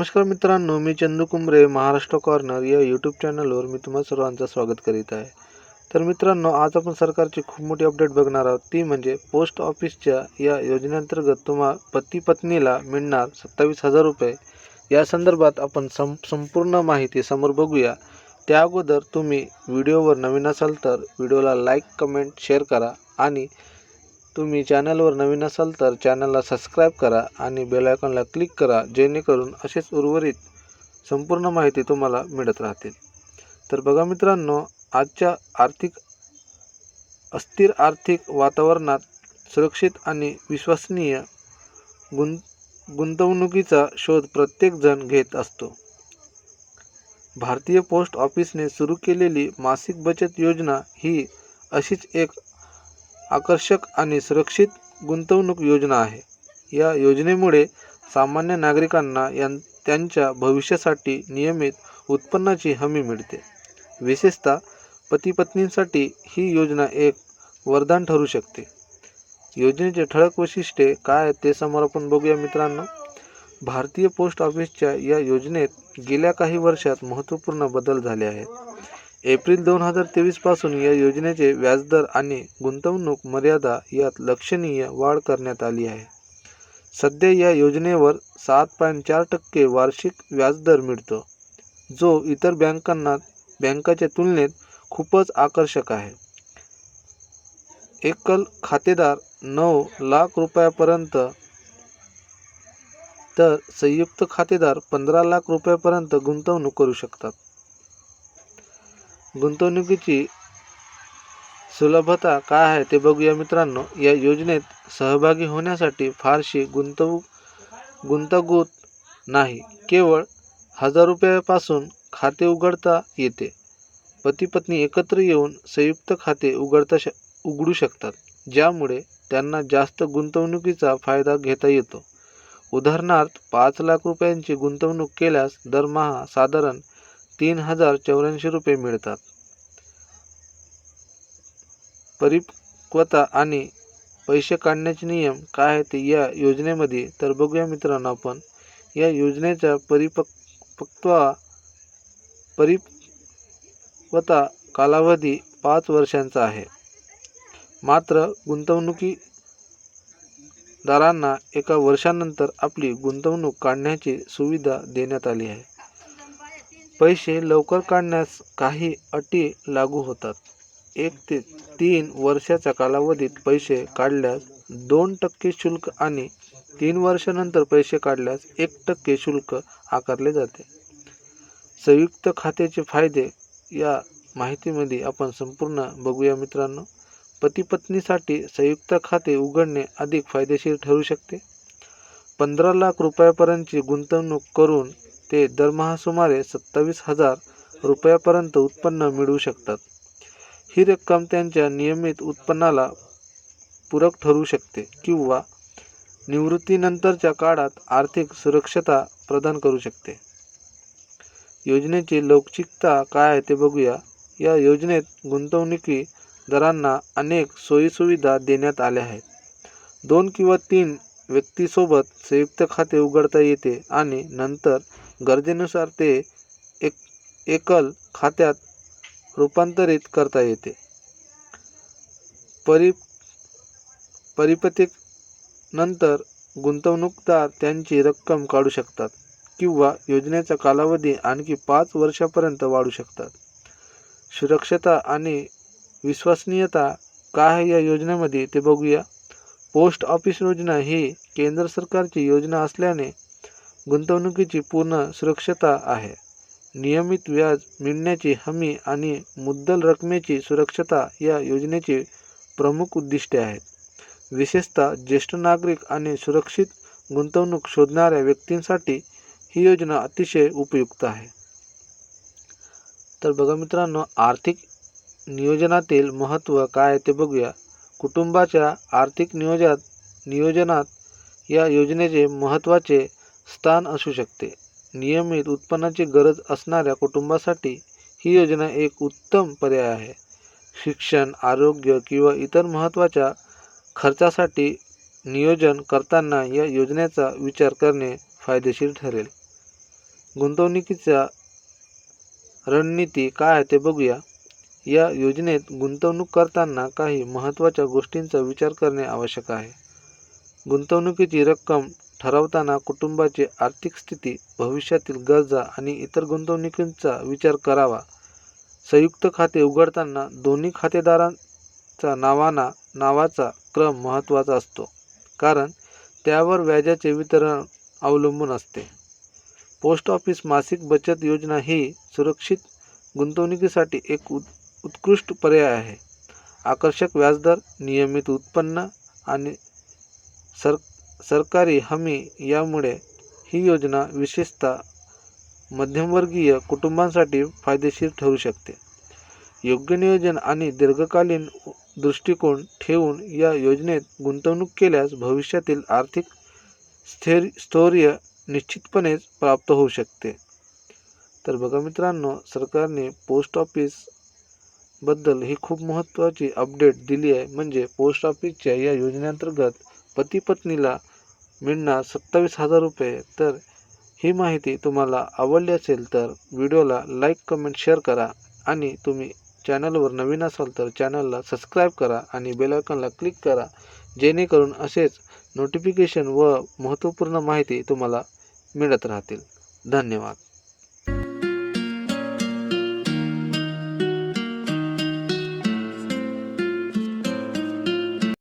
नमस्कार मित्रांनो मी चंदू कुंबरे महाराष्ट्र कॉर्नर या यूट्यूब चॅनलवर मी तुम्हा सर्वांचं स्वागत करीत आहे. तर मित्रांनो आज आपण सरकारची खूप मोठी अपडेट बघणार आहोत. ती म्हणजे पोस्ट ऑफिसच्या या योजनेअंतर्गत तुम्हा पती पत्नीला मिळणार सत्तावीस हजार रुपये. या संदर्भात आपण सं संपूर्ण माहिती समोर बघूया. त्या अगोदर तुम्ही व्हिडिओवर नवीन असाल तर व्हिडिओला लाईक कमेंट शेअर करा आणि तुम्ही चॅनलवर नवीन असाल तर चॅनलला सबस्क्राईब करा आणि बेलायकॉनला क्लिक करा जेणेकरून असेच उर्वरित संपूर्ण माहिती तुम्हाला मिळत राहतील. तर बघा मित्रांनो आजच्या आर्थिक अस्थिर आर्थिक वातावरणात सुरक्षित आणि विश्वसनीय गुं गुंतवणुकीचा शोध प्रत्येकजण घेत असतो. भारतीय पोस्ट ऑफिसने सुरू केलेली मासिक बचत योजना ही अशीच एक आकर्षक आणि सुरक्षित गुंतवणूक योजना आहे. या योजनेमुळे सामान्य नागरिकांना यां त्यांच्या भविष्यासाठी नियमित उत्पन्नाची हमी मिळते. विशेषतः पतीपत्नींसाठी ही योजना एक वरदान ठरू शकते. योजनेचे ठळक वैशिष्ट्ये काय आहेत ते समोर आपण बघूया मित्रांनो. भारतीय पोस्ट ऑफिसच्या या योजनेत गेल्या काही वर्षात महत्त्वपूर्ण बदल झाले आहेत. एप्रिल दोन हजार तेवीसपासून या योजनेचे व्याजदर आणि गुंतवणूक मर्यादा यात लक्षणीय वाढ करण्यात आली आहे. सध्या या योजनेवर सात पॉईंट चार टक्के वार्षिक व्याजदर मिळतो जो इतर बँकांना बँकाच्या तुलनेत खूपच आकर्षक आहे. एकल खातेदार नऊ लाख रुपयापर्यंत तर संयुक्त खातेदार पंधरा लाख रुपयापर्यंत गुंतवणूक करू शकतात. गुंतवणुकीची सुलभता काय आहे ते बघूया मित्रांनो. या योजनेत सहभागी होण्यासाठी फारशी गुंतवू गुंतगुत नाही. केवळ हजार रुपयापासून खाते उघडता येते. पती पत्नी एकत्र येऊन संयुक्त खाते उघडता श उघडू शकतात ज्यामुळे त्यांना जास्त गुंतवणुकीचा फायदा घेता येतो. उदाहरणार्थ पाच लाख रुपयांची गुंतवणूक केल्यास दरमहा साधारण तीन हजार चौऱ्याऐंशी रुपये मिळतात. परिपक्वता आणि पैसे काढण्याचे नियम काय आहेत या योजनेमध्ये? तर बघूया मित्रांनो आपण. या योजनेच्या परिपक्वत्वा परिपक्वता कालावधी पाच वर्षांचा आहे. मात्र गुंतवणुकीदारांना एका वर्षानंतर आपली गुंतवणूक काढण्याची सुविधा देण्यात आली आहे. पैसे लवकर काढण्यास काही अटी लागू होतात. एक ते तीन वर्षाच्या कालावधीत पैसे काढल्यास दोन टक्के शुल्क आणि तीन वर्षानंतर पैसे काढल्यास एक टक्के शुल्क आकारले जाते. संयुक्त खात्याचे फायदे या माहितीमध्ये आपण संपूर्ण बघूया मित्रांनो. पती पत्नीसाठी संयुक्त खाते उघडणे अधिक फायदेशीर ठरू शकते. पंधरा लाख रुपयापर्यंतची गुंतवणूक करून ते दरमहा सुमारे सत्तावीस हजार रुपयापर्यंत उत्पन्न मिळवू शकतात. ही रक्कम त्यांच्या नियमित उत्पन्नाला पूरक ठरू शकते किंवा निवृत्तीनंतरच्या काळात आर्थिक सुरक्षता प्रदान करू शकते. योजनेची लवचिकता काय आहे ते बघूया. या योजनेत गुंतवणुकी दरांना अनेक सोयीसुविधा देण्यात आल्या आहेत. दोन किंवा तीन व्यक्तीसोबत संयुक्त खाते उघडता येते आणि नंतर गरजेनुसार ते एक एकल खात्यात रूपांतरित करता येते. परि परिपतीनंतर गुंतवणूकदार त्यांची रक्कम काढू शकतात किंवा योजनेचा कालावधी आणखी पाच वर्षापर्यंत वाढू शकतात. सुरक्षता आणि विश्वसनीयता काय आहे या योजनेमध्ये ते बघूया. पोस्ट ऑफिस योजना ही केंद्र सरकारची योजना असल्याने गुंतवणुकीची पूर्ण सुरक्षता आहे. नियमित व्याज मिळण्याची हमी आणि मुद्दल रकमेची सुरक्षता या योजनेची प्रमुख उद्दिष्टे आहेत. विशेषतः ज्येष्ठ नागरिक आणि सुरक्षित गुंतवणूक शोधणाऱ्या व्यक्तींसाठी ही योजना अतिशय उपयुक्त आहे. तर बघा मित्रांनो आर्थिक नियोजनातील महत्त्व काय ते बघूया. कुटुंबाच्या आर्थिक नियोजात नियोजनात या योजनेचे महत्त्वाचे स्थान असू शकते. नियमित उत्पन्नाची गरज असणाऱ्या कुटुंबासाठी ही योजना एक उत्तम पर्याय आहे. शिक्षण आरोग्य किंवा इतर महत्त्वाच्या खर्चासाठी नियोजन करताना या योजनेचा विचार करणे फायदेशीर ठरेल. गुंतवणुकीचा रणनीती काय आहे ते बघूया. या योजनेत गुंतवणूक करताना काही महत्त्वाच्या गोष्टींचा विचार करणे आवश्यक आहे. गुंतवणुकीची रक्कम ठरवताना कुटुंबाची आर्थिक स्थिती भविष्यातील गरजा आणि इतर गुंतवणुकींचा विचार करावा. संयुक्त खाते उघडताना दोन्ही खातेदारांचा नावाना नावाचा क्रम महत्त्वाचा असतो कारण त्यावर व्याजाचे वितरण अवलंबून असते. पोस्ट ऑफिस मासिक बचत योजना ही सुरक्षित गुंतवणुकीसाठी एक उत उत्कृष्ट पर्याय आहे. आकर्षक व्याजदर नियमित उत्पन्न आणि सर सरकारी हमी यामुळे ही योजना विशेषतः मध्यमवर्गीय कुटुंबांसाठी फायदेशीर ठरू शकते. योग्य नियोजन आणि दीर्घकालीन दृष्टिकोन ठेवून या योजनेत गुंतवणूक केल्यास भविष्यातील आर्थिक स्थिर स्थैर्य निश्चितपणेच प्राप्त होऊ शकते. तर बघा मित्रांनो सरकारने पोस्ट ऑफिसबद्दल ही खूप महत्त्वाची अपडेट दिली आहे. म्हणजे पोस्ट ऑफिसच्या या योजनेअंतर्गत पती पत्नीला मिळणार सत्तावीस हजार रुपये. तर ही माहिती तुम्हाला आवडली असेल तर व्हिडिओला लाईक कमेंट शेअर करा आणि तुम्ही चॅनलवर नवीन असाल तर चॅनलला सबस्क्राईब करा आणि बेलायकॉनला क्लिक करा. जेणेकरून असेच नोटिफिकेशन व महत्त्वपूर्ण माहिती तुम्हाला मिळत राहतील. धन्यवाद.